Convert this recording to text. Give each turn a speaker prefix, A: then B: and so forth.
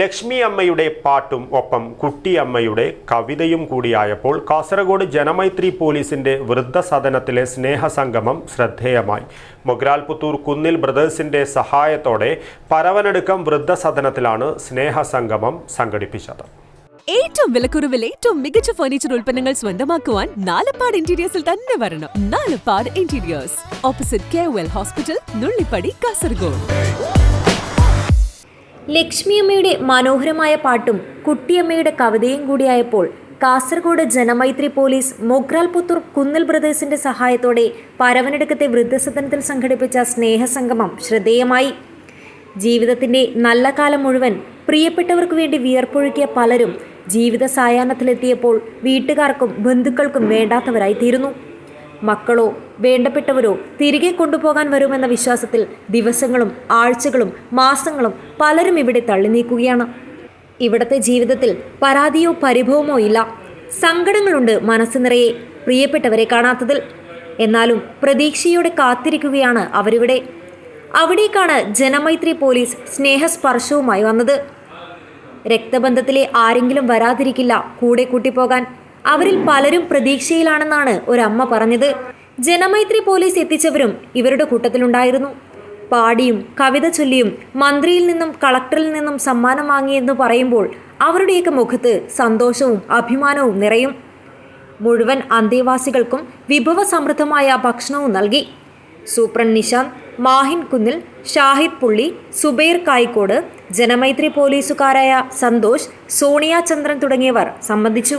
A: ലക്ഷ്മി അമ്മയുടെ പാട്ടും ഒപ്പം കുട്ടിയമ്മയുടെ കവിതയും കൂടിയായപ്പോൾ കാസർഗോഡ് ജനമൈത്രി പോലീസിന്റെ വൃദ്ധസദനത്തിലെ സ്നേഹസംഗമം ശ്രദ്ധേയമായി. മൊഗ്രാൽപുത്തൂർ കുന്നിൽ ബ്രദേഴ്സിന്റെ സഹായത്തോടെ പരവനടുക്കം വൃദ്ധസദനത്തിലാണ് സ്നേഹസംഗമം സംഘടിപ്പിച്ചത്.
B: ഏറ്റവും വിലക്കുറവിൽ ഏറ്റവും മികച്ച ഫർണിച്ചർ ഉൽപ്പന്നങ്ങൾ സ്വന്തമാക്കുവാൻ നാലപ്പാട് ഇന്റീരിയേഴ്സിൽ തന്നെ വരണം. Nalappad interiors opposite K hospital Nullippady Kasaragod
C: ലക്ഷ്മിയമ്മയുടെ മനോഹരമായ പാട്ടും കുട്ടിയമ്മയുടെ കവിതയും കൂടിയായപ്പോൾ കാസർഗോഡ് ജനമൈത്രി പോലീസ് മൊഗ്രാൽ പുത്തൂർ കുന്നിൽ ബ്രദേഴ്സിന്റെ സഹായത്തോടെ പരവനടുക്കത്തെ വൃദ്ധസദനത്തിൽ സംഘടിപ്പിച്ച സ്നേഹസംഗമം ശ്രദ്ധേയമായി. ജീവിതത്തിന്റെ നല്ല കാലം മുഴുവൻ പ്രിയപ്പെട്ടവർക്ക് വേണ്ടി വിയർപ്പൊഴുക്കിയ പലരും ജീവിത സായാഹ്നത്തിലെത്തിയപ്പോൾ വീട്ടുകാർക്കും ബന്ധുക്കൾക്കും വേണ്ടാത്തവരായി തീരുന്നു മക്കളോ വേണ്ടപ്പെട്ടവരോ തിരികെ കൊണ്ടുപോകാൻ വരുമെന്ന വിശ്വാസത്തിൽ ദിവസങ്ങളും ആഴ്ചകളും മാസങ്ങളും പലരും ഇവിടെ തള്ളി നീക്കുകയാണ് ഇവിടത്തെ ജീവിതത്തിൽ പരാതിയോ പരിഭവമോ ഇല്ല. സങ്കടങ്ങളുണ്ട് മനസ്സ് നിറയെ പ്രിയപ്പെട്ടവരെ കാണാത്തതിൽ. എന്നാലും പ്രതീക്ഷയോടെ കാത്തിരിക്കുകയാണ് അവരിവിടെ. അവിടേക്കാണ് ജനമൈത്രി പോലീസ് സ്നേഹസ്പർശവുമായി വന്നത്. രക്തബന്ധത്തിലെ ആരെങ്കിലും വരാതിരിക്കില്ല കൂടെ കൂട്ടിപ്പോകാൻ. അവരിൽ പലരും പ്രതീക്ഷയിലാണെന്നാണ് ഒരമ്മ പറഞ്ഞത്. ജനമൈത്രി പോലീസ് എത്തിച്ചവരും ഇവരുടെ കൂട്ടത്തിലുണ്ടായിരുന്നു. പാടിയും കവിത ചൊല്ലിയും മന്ത്രിയിൽ നിന്നും കളക്ടറിൽ നിന്നും സമ്മാനം വാങ്ങിയെന്ന് പറയുമ്പോൾ അവരുടെയൊക്കെ മുഖത്ത് സന്തോഷവും അഭിമാനവും നിറയും. മുഴുവൻ അന്തേവാസികൾക്കും വിഭവ സമൃദ്ധമായ ഭക്ഷണവും നൽകി. സൂപ്രണ്ട് നിശാന്ത് മാഹിൻ കുന്നിൽ ഷാഹിദ് പുള്ളി സുബൈർ കായിക്കോട് ജനമൈത്രി പോലീസുകാരായ സന്തോഷ് സോണിയ ചന്ദ്രൻ തുടങ്ങിയവർ സംബന്ധിച്ചു.